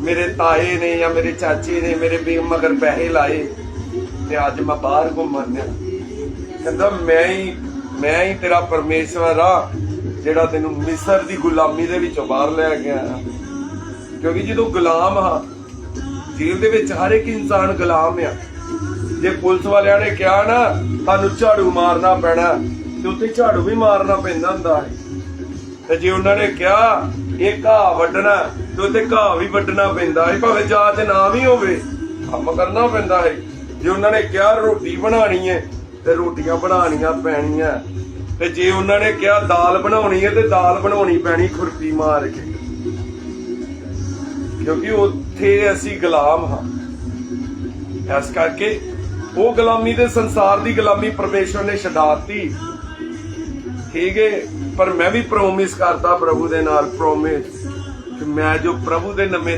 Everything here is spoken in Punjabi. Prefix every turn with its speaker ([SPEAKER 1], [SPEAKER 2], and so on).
[SPEAKER 1] ਮੇਰੇ ਤਾਏ ਨੇ ਜਾਂ ਮੇਰੇ ਚਾਚੇ ਨੇ ਮੇਰੇ ਵੀ ਮਗਰ ਪੈਸੇ ਲਾਏ ਤੇ ਅੱਜ ਮੈਂ ਬਾਹਰ ਘੁੰਮਣ ਡਿਆ। ਕਹਿੰਦਾ, ਮੈਂ ਹੀ ਮੈਂ ਹੀ ਤੇਰਾ ਪਰਮੇਸ਼ਵਰ ਆ, ਜਿਹੜਾ ਤੈਨੂੰ ਮਿਸਰ ਦੀ ਗੁਲਾਮੀ ਦੇ ਵਿੱਚੋਂ ਬਾਹਰ ਲੈ ਗਿਆ ਕਿਉਂਕਿ ਜਦੋਂ ਗੁਲਾਮ ਹਾਂ, ਜੇਲ੍ਹ ਦੇ ਵਿੱਚ ਹਰ ਇੱਕ ਇਨਸਾਨ ਗੁਲਾਮ ਆ। ਜੇ ਪੁਲਿਸ ਵਾਲਿਆਂ ਨੇ ਕਿਹਾ ਨਾ, ਤੁਹਾਨੂੰ ਝਾੜੂ ਮਾਰਨਾ ਪੈਣਾ ਤੇ ਉੱਥੇ ਝਾੜੂ ਵੀ ਮਾਰਨਾ ਪੈਂਦਾ ਹੁੰਦਾ ਹੈ। ਤੇ ਜੇ ਉਹਨਾਂ ਨੇ ਕਿਹਾ ਇਹ ਘਾਹ ਵੱਢਣਾ ਤੇ ਉੱਥੇ ਘਾਹ ਵੀ ਵੱਢਣਾ ਪੈਂਦਾ ਹੈ ਭਾਵੇਂ ਜਾਤ ਨਾ ਵੀ ਹੋਵੇ, ਕੰਮ ਕਰਨਾ ਪੈਂਦਾ ਹੈ ਜੇ ਉਹਨਾਂ ਨੇ ਕਿਹਾ ਰੋਟੀ ਬਣਾਣੀ ਹੈ, ਤੇ ਰੋਟੀਆਂ ਬਣਾਉਣੀਆਂ ਪੈਣੀਆਂ। ਤੇ ਜੇ ਉਹਨਾਂ ਨੇ ਕਿਹਾ ਦਾਲ ਬਣਾਉਣੀ ਹੈ, ਤੇ ਦਾਲ ਬਣਾਉਣੀ ਪੈਣੀ ਖੁਰਪੀ ਮਾਰ ਕੇ। ਕਿਉਂਕਿ ਉੱਥੇ ਅਸੀਂ ਗੁਲਾਮ ਹਾਂ। ਇਸ ਕਰਕੇ ਉਹ ਗੁਲਾਮੀ ਤੇ ਸੰਸਾਰ ਦੀ ਗੁਲਾਮੀ ਪਰਮੇਸ਼ਵਰ ਨੇ ਛਡਾਤੀ। ਠੀਕ ਹੈ, ਪਰ ਮੈਂ ਵੀ ਪ੍ਰੋਮਿਸ ਕਰਦਾ ਪ੍ਰਭੂ ਦੇ ਨਾਲ ਪ੍ਰੋਮਿਸ ਕਿ ਮੈਂ ਜੋ ਪ੍ਰਭੂ ਦੇ ਨਵੇਂ